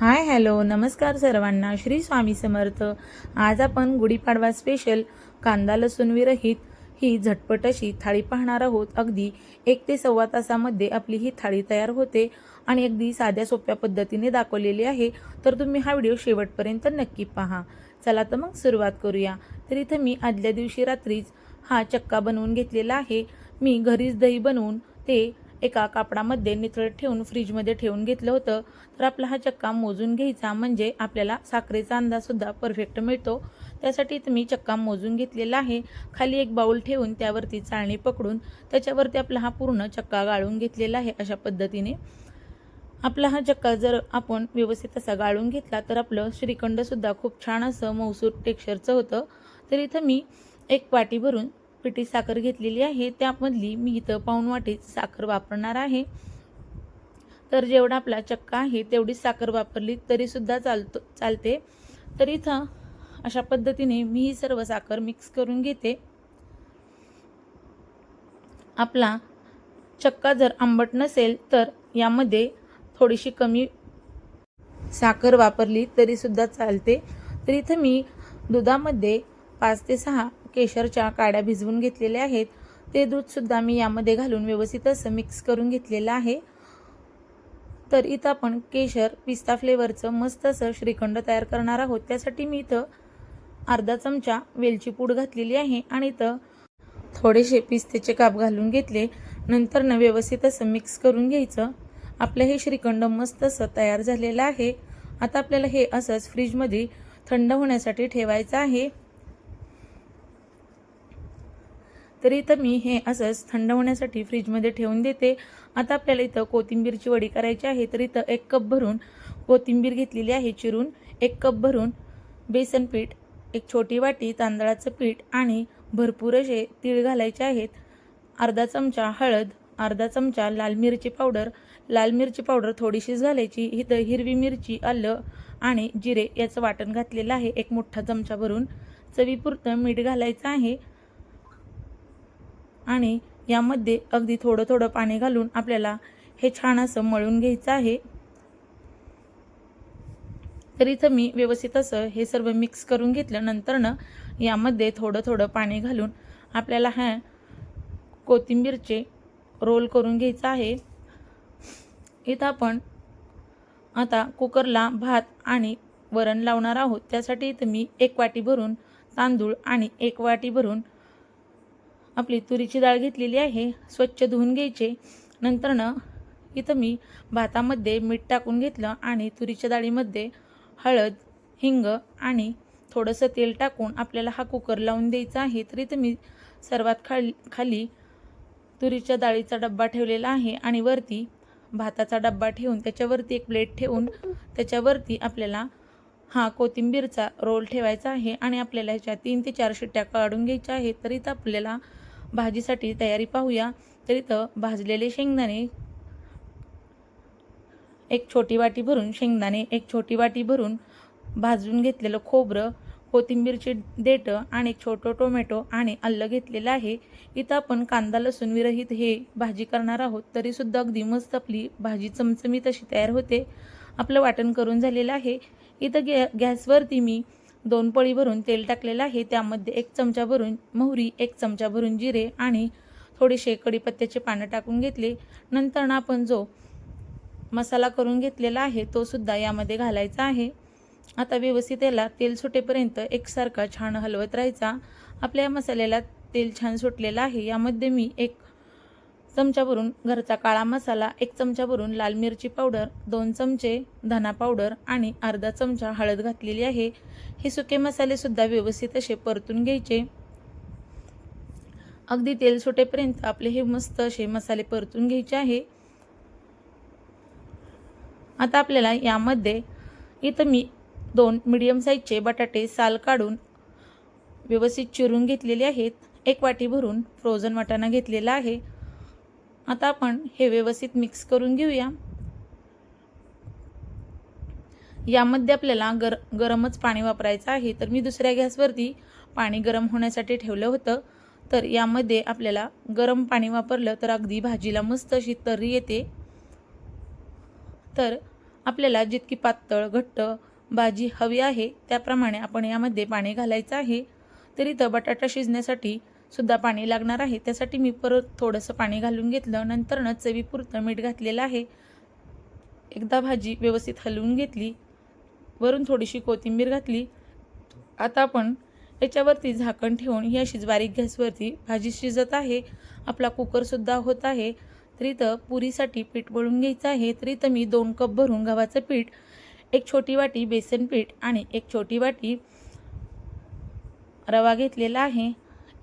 Hi hello नमस्कार सर्वांना. श्री स्वामी समर्थ. आज आपण गुढीपाडवा स्पेशल कांदा लसूण विरहित ही झटपट अशी थाळी पाहणार आहोत. अगदी एक ते सव्वा तासामध्ये आपली ही थाळी तयार होते आणि अगदी साध्या सोप्या पद्धतीने दाखवलेली आहे. तर तुम्ही हा व्हिडिओ शेवटपर्यंत नक्की पहा. चला तर मग सुरुवात करूया. तर इथं मी आदल्या दिवशी रात्रीच हा चक्का बनवून घेतलेला आहे. मी घरीच दही बनवून ते एका कापडामध्ये निथळत ठेवून फ्रीजमध्ये ठेवून घेतलं होतं. तर आपला हा चक्का मोजून घ्यायचा म्हणजे आपल्याला साखरेचा अंदाजसुद्धा परफेक्ट मिळतो. त्यासाठी इथं मी चक्का मोजून घेतलेला आहे. खाली एक बाऊल ठेवून त्यावरती चाळणी पकडून त्याच्यावरती आपला हा पूर्ण चक्का गाळून घेतलेला आहे अशा पद्धतीने. आपला हा चक्का जर आपण व्यवस्थित असा गाळून घेतला तर आपलं श्रीखंडसुद्धा खूप छान असं मौसूर टेक्स्चरचं होतं. तर इथं मी एक वाटी भरून पिठी साखर घेतलेली आहे. त्यामधली मी इथं पाऊण वाटीत साखर वापरणार आहे. तर जेवढा आपला चक्का आहे तेवढीच साखर वापरली तरीसुद्धा चालतो चालते. तर इथं अशा पद्धतीने मी ही सर्व साखर मिक्स करून घेते. आपला चक्का जर आंबट नसेल तर यामध्ये थोडीशी कमी साखर वापरली तरीसुद्धा चालते. तर इथं मी दुधामध्ये पाच ते सहा केशरच्या काड्या भिजवून घेतलेल्या आहेत. ते दूधसुद्धा मी यामध्ये घालून व्यवस्थित असं मिक्स करून घेतलेलं आहे. तर इथं आपण केशर पिस्ता फ्लेवरचं मस्त असं श्रीखंड तयार करणार आहोत. त्यासाठी मी इथं अर्धा चमचा वेलची पूड घातलेली आहे आणि इथं थोडेसे पिस्तेचे काप घालून घेतले. नंतर न व्यवस्थित असं मिक्स करून घ्यायचं. आपलं हे श्रीखंड मस्त असं तयार झालेलं आहे. आता आपल्याला हे असंच फ्रीजमध्ये थंड होण्यासाठी ठेवायचं आहे. तर इथं मी हे असंच थंड होण्यासाठी फ्रीजमध्ये ठेवून देते. आता आपल्याला इथं कोथिंबीरची वडी करायची आहे तर इथं एक कप भरून कोथिंबीर घेतलेली आहे चिरून एक कप भरून बेसन पीठ एक छोटी वाटी तांदळाचं पीठ आणि भरपूर असे तीळ घालायचे आहेत. अर्धा चमचा हळद अर्धा चमचा लाल मिरची पावडर. लाल मिरची पावडर थोडीशीच घालायची इथं हिरवी मिरची आलं आणि जिरे याचं वाटण घातलेलं आहे. एक मोठा चमचा भरून चवीपुरतं मीठ घालायचं आहे. आणि यामध्ये अगदी थोडं थोडं पाणी घालून आपल्याला हे छान असं मळून घ्यायचं आहे. तर इथं मी व्यवस्थित असं हे सर्व मिक्स करून घेतलं. नंतरनं यामध्ये थोडं थोडं पाणी घालून आपल्याला ह्या कोथिंबीरचे रोल करून घ्यायचं आहे. इथं आपण आता कुकरला भात आणि वरण लावणार आहोत. त्यासाठी इथं मी एक वाटी भरून तांदूळ आणि एक वाटी भरून आपली तुरीची डाळ घेतलेली आहे स्वच्छ धुवून घ्यायचे. नंतरनं इथं मी भातामध्ये मीठ टाकून घेतलं आणि तुरीच्या डाळीमध्ये हळद हिंग आणि थोडंसं तेल टाकून आपल्याला हा कुकर लावून द्यायचा आहे. तर इथं मी सर्वात खाली खाली तुरीच्या डाळीचा डब्बा ठेवलेला आहे आणि वरती भाताचा डब्बा ठेवून त्याच्यावरती एक प्लेट ठेवून त्याच्यावरती आपल्याला हा कोथिंबीरचा रोल ठेवायचा आहे आणि आपल्याला ह्याच्या तीन ते चार शिट्ट्या काढून घ्यायच्या आहेत. तर इथं आपल्याला भाजीसाठी तयारी पाहूया. तर इथं भाजलेले शेंगदाणे एक छोटी वाटी भरून शेंगदाणे एक छोटी वाटी भरून भाजून घेतलेलं खोबरं कोथिंबीरची देठं आणि एक छोटं टोमॅटो आणि आलं घेतलेलं आहे. इथं आपण कांदा लसूण विरहित हे भाजी करणार आहोत. तरीसुद्धा अगदी मस्त आपली भाजी चमचमीत अशी तयार होते. आपलं वाटण करून झालेलं आहे. इथं गॅ गॅसवरती मी दोन पळी भरून तेल टाकलेलं आहे. त्यामध्ये एक चमचा भरून मोहरी एक चमचा भरून जिरे आणि थोडेसे कढीपत्त्याचे पानं टाकून घेतले. नंतर आपण जो मसाला करून घेतलेला आहे तो सुद्धा यामध्ये घालायचा आहे. आता व्यवस्थित याला तेल सुटेपर्यंत एकसारखा छान हलवत राहायचा. आपल्या मसाल्याला तेल छान सुटलेलं आहे. यामध्ये मी एक चमचा भरून घरचा काळा मसाला एक चमचा भरून लाल मिरची पावडर दोन चमचे धना पावडर आणि अर्धा चमचा हळद घातलेली आहे. हे सुके मसालेसुद्धा व्यवस्थित असे परतून घ्यायचे. अगदी तेल सुटेपर्यंत आपले हे मस्त असे मसाले परतून घ्यायचे आहे. आता आपल्याला यामध्ये इथं मी दोन मिडियम साईजचे बटाटे साल काढून व्यवस्थित चिरून घेतलेले आहेत. एक वाटी भरून फ्रोझन वाटाणा घेतलेला आहे. आता आपण हे व्यवस्थित मिक्स करून घेऊया. यामध्ये आपल्याला गर गरमच पाणी वापरायचं आहे. तर मी दुसऱ्या गॅसवरती पाणी गरम होण्यासाठी ठेवलं होतं. तर यामध्ये आपल्याला गरम पाणी वापरलं तर अगदी भाजीला मस्त अशी तर्री येते. तर आपल्याला जितकी पातळ घट्ट भाजी हवी आहे त्याप्रमाणे आपण यामध्ये पाणी घालायचं आहे. तर इथं बटाटा शिजण्यासाठी सुद्धा पाणी लागणार आहे. त्यासाठी मी परत थोडंसं पाणी घालून घेतलं. नंतरनं चवीपुरतं मीठ घातलेलं आहे. एकदा भाजी व्यवस्थित हलवून घेतली. वरून थोडीशी कोथिंबीर घातली. आता आपण याच्यावरती झाकण ठेवून ही अशीच बारीक गॅसवरती भाजी शिजत आहे. आपला कुकरसुद्धा होत आहे. तर इथं पुरीसाठी पीठ वळून घ्यायचं आहे. तर इथं मी दोन कप भरून गव्हाचं पीठ एक छोटी वाटी बेसन पीठ आणि एक छोटी वाटी रवा घेतलेला आहे.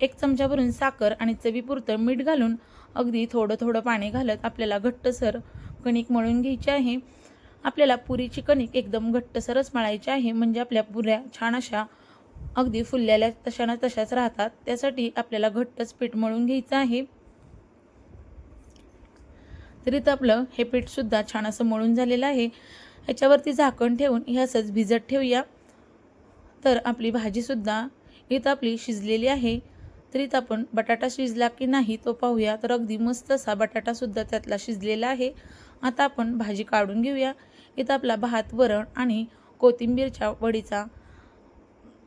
एक चमचा भरून साखर आणि चवीपुरतं मीठ घालून अगदी थोडं थोडं पाणी घालत आपल्याला घट्टसर कणिक मळून घ्यायची आहे. आपल्याला पुरीची कणिक एकदम घट्टसरच मळायची आहे. म्हणजे आपल्या पुऱ्या छान अशा अगदी फुललेल्या तशा ना तशाच राहतात. त्यासाठी आपल्याला घट्टच पीठ मळून घ्यायचं आहे. तर इथं आपलं हे पीठसुद्धा छान असं मळून झालेलं आहे. ह्याच्यावरती झाकण ठेवून हे असंच भिजत ठेवूया. तर आपली भाजीसुद्धा इथं आपली शिजलेली आहे. तर आपण बटाटा शिजला की नाही तो पाहूया. तर अगदी मस्त असा बटाटासुद्धा त्यातला शिजलेला आहे. आता आपण भाजी काढून घेऊया. इथं आपला भात वरण आणि कोथिंबीरच्या वडीचा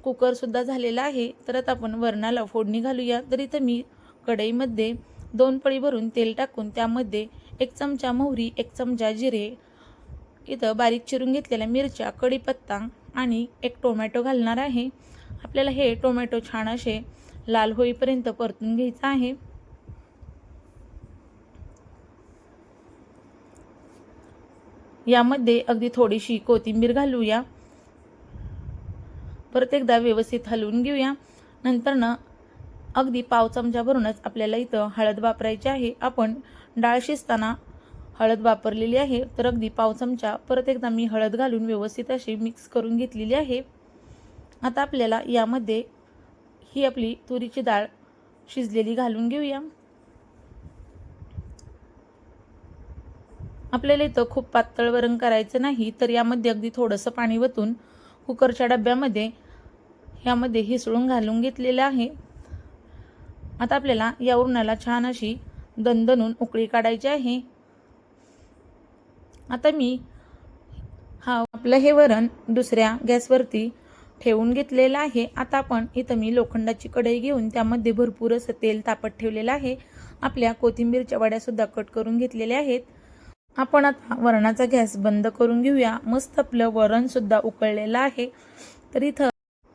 कुकरसुद्धा झालेला आहे. तर आता आपण वरणाला फोडणी घालूया. तर इथं मी कढईमध्ये दोन पळी भरून तेल टाकून त्यामध्ये एक चमचा मोहरी एक चमचा जिरे इथं बारीक चिरून घेतलेल्या मिरच्या कढीपत्ता आणि एक टोमॅटो घालणार आहे. आपल्याला हे टोमॅटो छान असे लाल होईपर्यंत परतून घ्यायचं आहे. यामध्ये अगदी थोडीशी कोथिंबीर घालूया. परत एकदा व्यवस्थित हलवून घेऊया. नंतरनं अगदी पाव चमच्यावरूनच आपल्याला इथं हळद वापरायची आहे. आपण डाळ शिजताना हळद वापरलेली आहे. तर अगदी पाव चमचा परत एकदा मी हळद घालून व्यवस्थित अशी मिक्स करून घेतलेली आहे. आता आपल्याला यामध्ये ही आपली तुरीची डाळ शिजलेली घालून घेऊया. आपल्याला इथं खूप पातळ वरण करायचं नाही तर यामध्ये अगदी थोडंसं पाणी वतून कुकरच्या डब्यामध्ये ह्यामध्ये हिसळून घालून घेतलेलं आहे. आता आपल्याला या उरणाला छान अशी दणदणून उकळी काढायची आहे. आता मी हा आपलं हे वरण दुसऱ्या गॅसवरती ठेवून घेतलेलं आहे. आता आपण इथं मी लोखंडाची कढई घेऊन त्यामध्ये भरपूर असं तेल तापत ठेवलेलं आहे. आपल्या कोथिंबीरच्या वड्यासुद्धा कट करून घेतलेल्या आहेत. आपण आता वरणाचा गॅस बंद करून घेऊया. मस्त आपलं वरणसुद्धा उकळलेलं आहे. तर इथं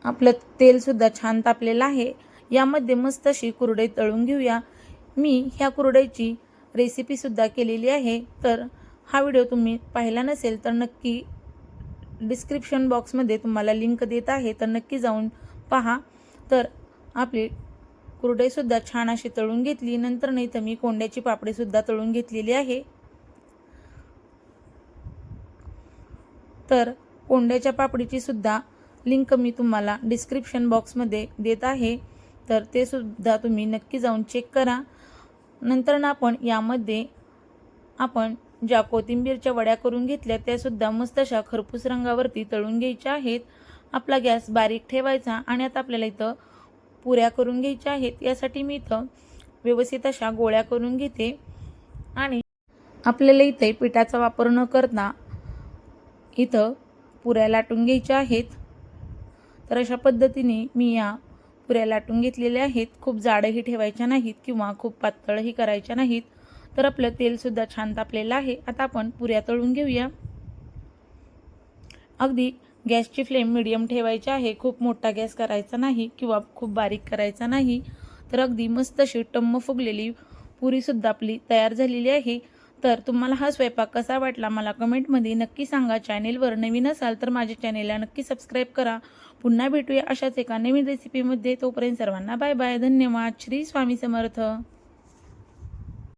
आपलं तेलसुद्धा छान तापलेलं आहे. यामध्ये मस्त अशी कुरडई तळून घेऊया. मी ह्या कुरडईची रेसिपीसुद्धा केलेली आहे. तर हा व्हिडिओ तुम्ही पाहिला नसेल तर नक्की डिस्क्रिप्शन बॉक्समध्ये तुम्हाला लिंक देत आहे तर नक्की जाऊन पहा. तर आपली कुरडईसुद्धा छान अशी तळून घेतली. नंतर नाही तर मी कोंड्याची पापडीसुद्धा तळून घेतलेली आहे. तर कोंड्याच्या पापडीची सुद्धा लिंक मी तुम्हाला डिस्क्रिप्शन बॉक्समध्ये देत आहे. तर ते सुद्धा तुम्ही नक्की जाऊन चेक करा. नंतर ना आपण यामध्ये आपण ज्या कोथिंबीरच्या वड्या करून घेतल्या त्यासुद्धा मस्त अशा खरपूस रंगावरती तळून घ्यायच्या आहेत. आपला गॅस बारीक ठेवायचा आणि आता आपल्याला इथं पुऱ्या करून घ्यायच्या आहेत. यासाठी मी इथं व्यवस्थित अशा गोळ्या करून घेते. आणि आपल्याला इथे पिठाचा वापर न करता इथं पुऱ्या लाटून घ्यायच्या आहेत. तर अशा पद्धतीने मी या पुऱ्या लाटून घेतलेल्या आहेत. खूप जाडही ठेवायच्या नाहीत किंवा खूप पातळही करायच्या नाहीत. तर आपलं तेलसुद्धा छान तापलेलं आहे. आता आपण पुऱ्या तळून घेऊया. अगदी गॅसची फ्लेम मिडियम ठेवायची आहे. खूप मोठा गॅस करायचा नाही किंवा खूप बारीक करायचा नाही. तर अगदी मस्त अशी टम्म फुगलेली पुरीसुद्धा आपली तयार झालेली आहे. तर तुम्हाला हा स्वयंपाक कसा वाटला मला कमेंटमध्ये नक्की सांगा. चॅनेलवर नवीन असाल तर माझ्या चॅनेलला नक्की सबस्क्राईब करा. पुन्हा भेटूया अशाच एका नवीन रेसिपीमध्ये तोपर्यंत सर्वांना बाय बाय धन्यवाद. श्री स्वामी समर्थ.